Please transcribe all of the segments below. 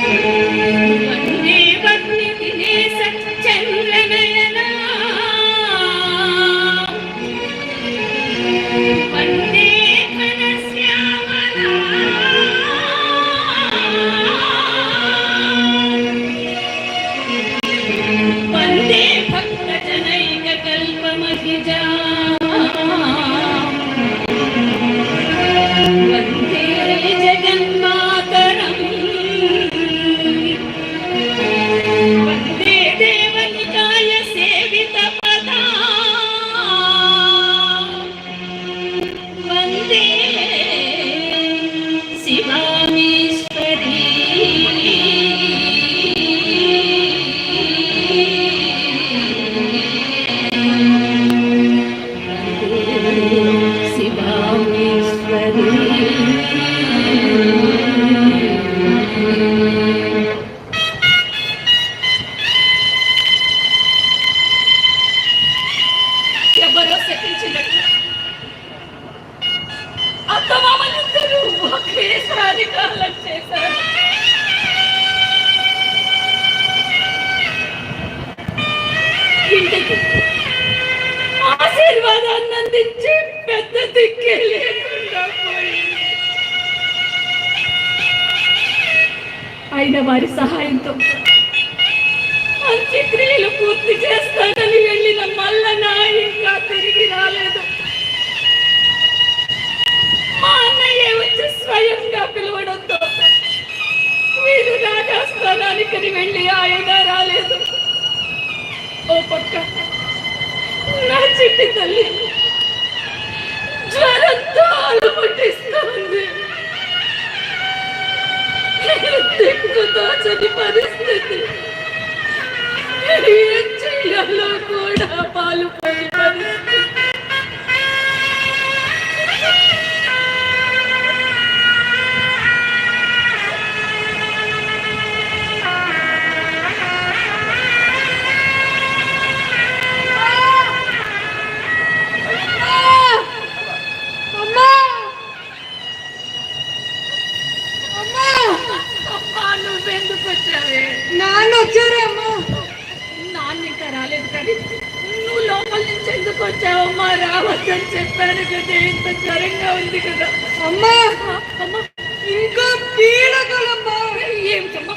Thank you. అందించే దిక్కే లేకుండా అయిన వారి సహాయంతో అంత్యక్రియలు పూర్తి చేస్తానని వెళ్ళిన మల్లన ఇంకా తిరిగి రాలేదు. మా అన్నయ్య వచ్చి స్వయంగా పిలవడంతో మీరు రాజాస్థానానికి వెళ్ళి ఆయన రాలేదు. ఓ పక్క నా చిట్టి తల్లి అలమటిస్తుంది దిక్కుతోచని పరిస్థితి. ఏం చెయ్యాలో కూడా పాలు పడి పరిస్థితి. నువ్వెందుకు వచ్చావే నాన్న వచ్చారు అమ్మా నాన్న ఇంకా రాలేదు కానీ నువ్వు లోపల నుంచి ఎందుకు వచ్చావమ్మా రావద్దని చెప్పాను కదా ఇంత జ్వరంగా ఉంది కదా. అమ్మా అమ్మా. ఇంకా పీడకలమ్మా. ఏమిటమ్మా?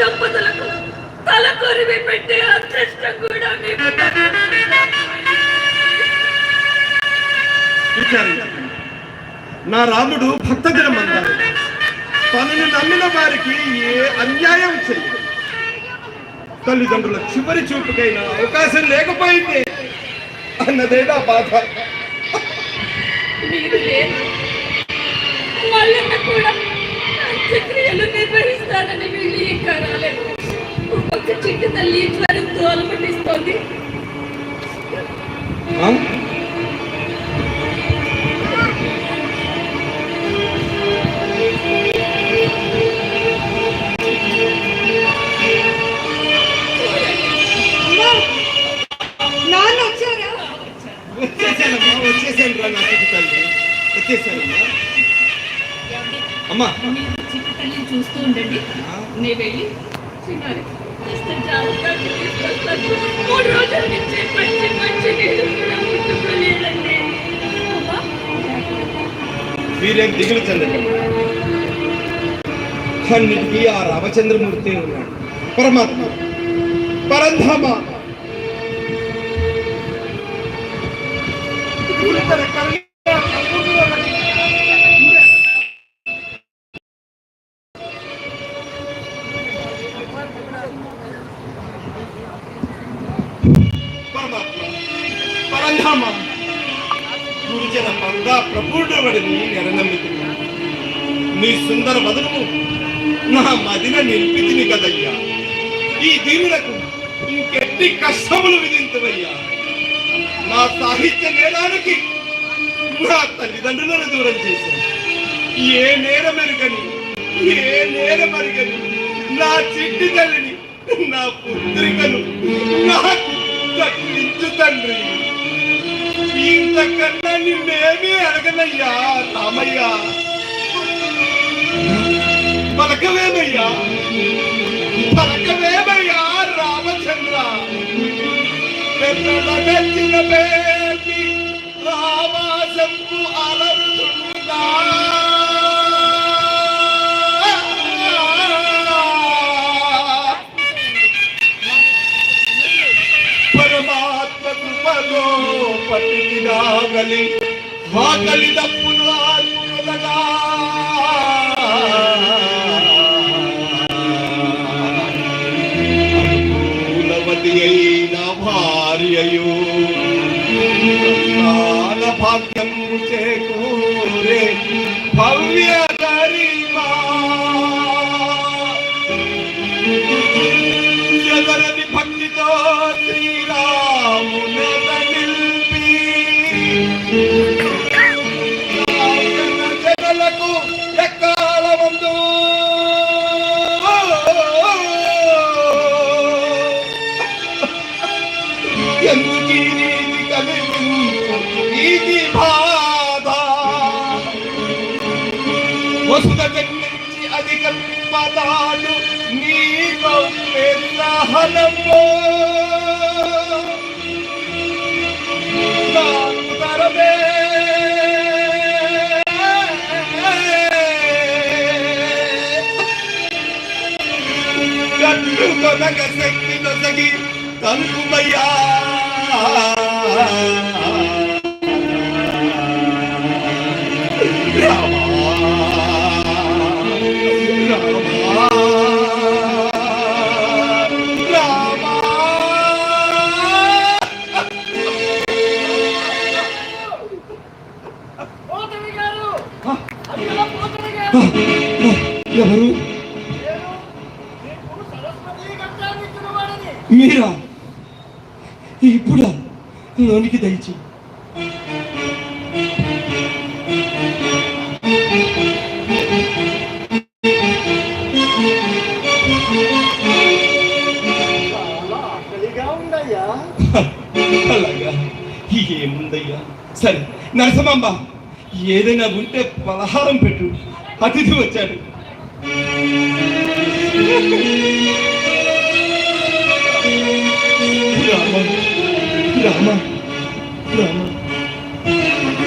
దంపతులకు తల కొరివి పెట్టే అదృష్టం కూడా మీకు. నా రాముడు భక్తజనం అన్నారు తనని నమ్మిన వారికి ఏ అన్యాయం చేయదు. తల్లిదండ్రుల చివరి చూపుకైనా అవకాశం లేకపోయింది అన్నదే నా బాధ? మీరు కూడా అంత్యక్రియలు నిర్వహిస్తానని వీళ్ళు ఇంకా రాలేదు ఒక చిట్టి తల్లి జ్వరంతో అలమటిస్తోంది. వెళ్ళి చిన్నారి కాస్త జాగ్రత్తగా తీసుకొస్తాను. మూడు రోజుల నుంచి మంచి మంచి నీళ్ళు కూడా ముట్టుకోలేదండి అమ్మా, వీరేం దిగులు చెందండి అన్నిటికీ ఆ రామచంద్రమూర్తి ఉన్నాడు పరమాత్మ పరంధామ పరమాత్మ గురుజన పంగా నీ సుందర వదనము నా మదిన నిలిపితిని కదయ్యా. ఈ దీనులకు ఇంకెట్టి కష్టములు విధించవయ్యా. నా సాహిత్య నేరానికి నా తల్లిదండ్రులను దూరం చేశాను. ఏ నేరమెరుగని ఏ నేరమెరుగని నా చిట్టి తల్లిని నా పుత్రికను నాకు దక్కించు తండ్రి. ఇంతకన్నా నిన్నేమీ అడగనయ్యా రామయ్యా. పలకవేమయ్యా పలకవేమయ్యా రామచంద్ర. పెద్దల మెచ్చిన పేర్చి రామాసంపు అలరుతున్నా పట్టినాగలి వాకలి దప్పులు ఆత్మలుగా అనుకూలవతి అయిన భార్యయు భాగ్యము చేకూరే భవ్య గరిమా. భక్తితో శ్రీరాముని జన్మించి అధిక పదాలు నీకు పెద్దహనము కట్టు కొనక శక్తి నొసగి కనుమయ్యా వాడని మీరా ఇప్పుడా? లోనికి దయచి. అలాగా? ఏముందయ్యా? సరే నరసమాంబ ఏదైనా ఉంటే పలహారం పెట్టు. అతిథి వచ్చాడు. రామ రామ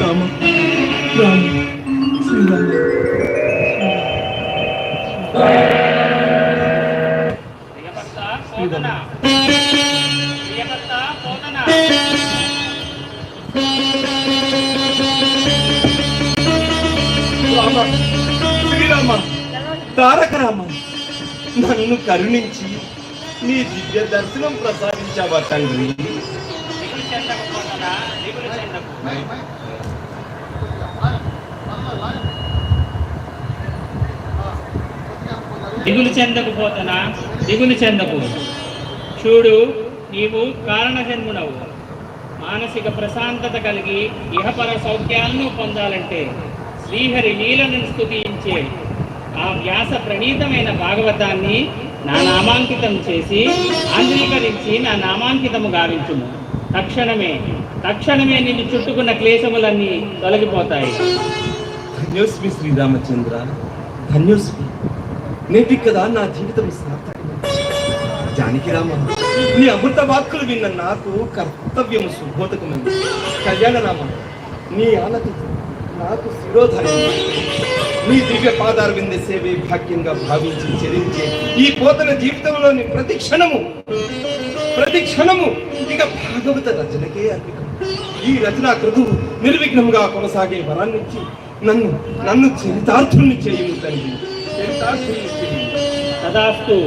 రామ రామ శ్రీరామ. రామ తారక రామ నన్ను కరుణించి నీ దివ్య దర్శనం ప్రసాదించావా తండ్రి. దిగులు చెందకు పోతన? దిగులు చెందకు. చూడు నీవు కారణజన్మునవు. మానసిక ప్రశాంతత కలిగి ఇహపర సౌఖ్యాలను పొందాలంటే శ్రీహరి లీలను స్థుతించే ఆ వ్యాస ప్రణీతమైన భాగవతాన్ని నా నామాంకితం చేసి ఆంధ్రీకరించి నా నామాంకితము గావించుము. తక్షణమే తక్షణమే నిన్ను చుట్టుకున్న క్లేశములన్నీ తొలగిపోతాయి. ధన్యోస్మి శ్రీరామచంద్ర. ధన్యోస్మి నేటి కదా నా జీవితం జానికి రామ నీ అమృత వాక్కులు విన్న నాకు కర్తవ్యము శుభోతకమైంది కళ్యాణ రామ నీ ఆనతి నాకు శిరోధారి నీ దివ్య పాదార విందే సేవే భాగ్యంగా భావించి చెల్లించే ఈ పోతన జీవితంలోని ప్రతి క్షణము ప్రతి క్షణము ఇక భాగవత రచనకే అర్పితం. ఈ రచనా కృతువు నిర్విఘ్నంగా కొనసాగే వరాన్నిచ్చి నన్ను నన్ను చరితార్థుల్ని చేయము తండ్రి తదాస్తు.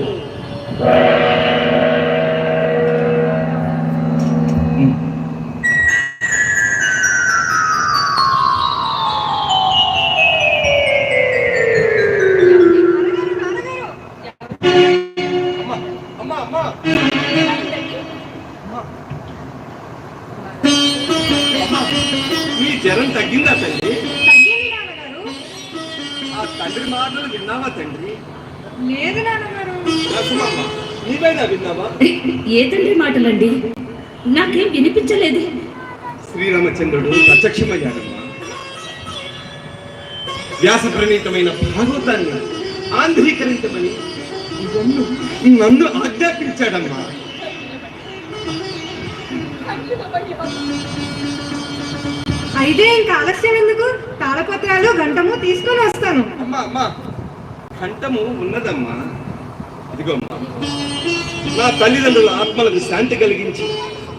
అమ్మా అమ్మా. మీ జ్వరం తగ్గిందా తండ్రి ఆ తండ్రి మాటలు విన్నావా తండ్రి? లేదు నీవైనా విన్నావా? ఏ తండ్రి మాటలండి? నాకేం వినిపించలేదు. శ్రీరామచంద్రుడు ప్రత్యక్షమయ్యాడమ్మా. వ్యాస ప్రణీతమైన భాగవతాన్ని ఆంధ్రీకరించమని నన్ను ఆజ్ఞాపించాడమ్మా. అయితే ఇంకా ఆలస్యం ఎందుకు? తాళపత్రాలు గంటము తీసుకొని వస్తాను. అమ్మా అమ్మా. కంఠము ఉన్నదమ్మా. అదిగోమ్మా నా తల్లిదండ్రుల ఆత్మలకు శాంతి కలిగించి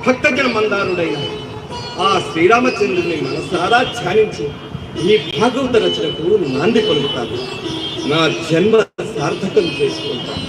భక్తజన మందారుడైన ఆ శ్రీరామచంద్రుని మనసారా ధ్యానించి ఈ భాగవత రచనకు నాంది పలుకుతాను. నా జన్మ సార్థకం చేసుకుంటాను.